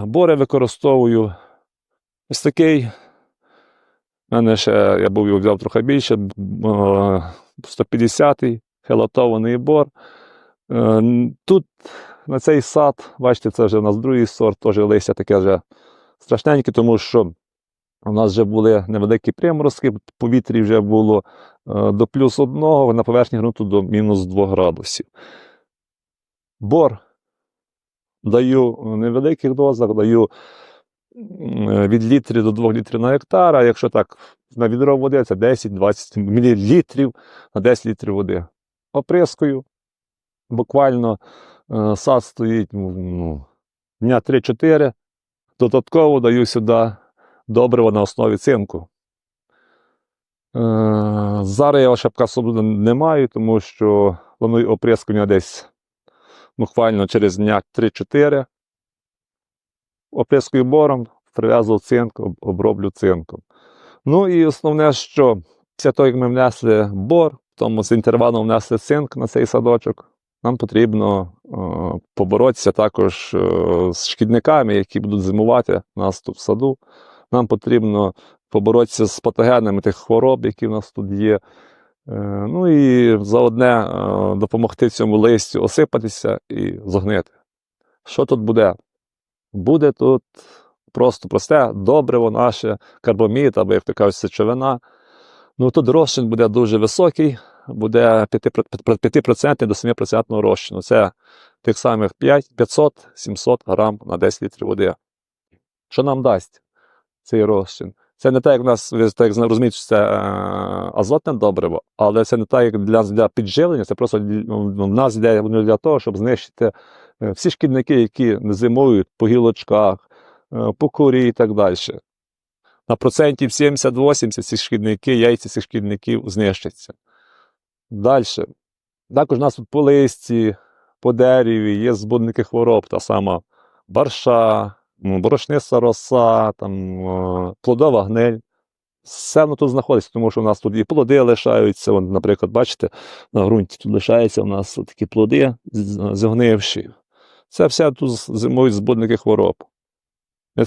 Бори використовую ось такий. У мене ще я був його взяв трохи більше. е, 150-й хелатований бор. Е, Тут на цей сад, бачите, це вже у нас другий сорт, теж листя таке вже страшненьке, тому що у нас вже були невеликі приморозки, повітрі вже було е, до плюс одного, на поверхні ґрунту до мінус 2 градусів. Бор даю в невеликих дозах, даю е, від літрів до 2 літрів на гектар, а якщо так на відро води, це 10-20 мл на 10 літрів води. Оприскую. Буквально е, сад стоїть ну, дня 3-4. Додатково даю сюди добриво на основі цинку. Е, зараз я ще особливо не маю, тому що планую оприскування десь буквально через дня 3-4. Оприскую бором, прив'язував цинк, об- оброблю цинком. Ну і основне, що після того, як ми внесли бор, тому з інтервалом внесли цинк на цей садочок, нам потрібно е, поборотися також е, з шкідниками, які будуть зимувати нас тут в саду. Нам потрібно поборотися з патогенами тих хвороб, які в нас тут є. Е, ну і заодне е, допомогти цьому листю осипатися і зогнити. Що тут буде? Буде тут просто просте добриво наше, карбомід, або як то кажуть, сечовина. Ну тут розчин буде дуже високий, буде 5% до 7% розчину. Це тих самих 500-700 грам на 10 літрів води. Що нам дасть цей розчин? Це не так, як в нас, так розумієте, що це е, азотне добриво, але це не так, як для, для підживлення, це просто в нас воно для того, щоб знищити е, всі шкідники, які зимують по гілочках, е, по корі і так далі. На процентів 70-80 ці шкідники, яйця цих шкідників знищаться. Далі. Також у нас тут по листі, по дереві є збудники хвороб, та сама барша, борошниста роса, там, е, плодова гниль. Все воно тут знаходиться, тому що у нас тут і плоди лишаються. Вон, наприклад, бачите, на ґрунті тут лишаються у нас такі плоди згнивші. Це все тут зимують збудники хвороб.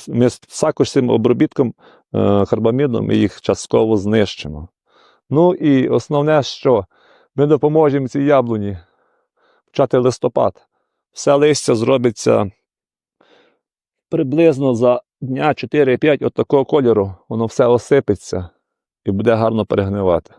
Ми, також цим обробітком е, карбамідом їх частково знищимо. Ну і основне, що ми допоможемо цій яблуні почати листопад. Все листя зробиться приблизно за дня 4-5 от такого кольору, воно все осипеться і буде гарно перегнивати.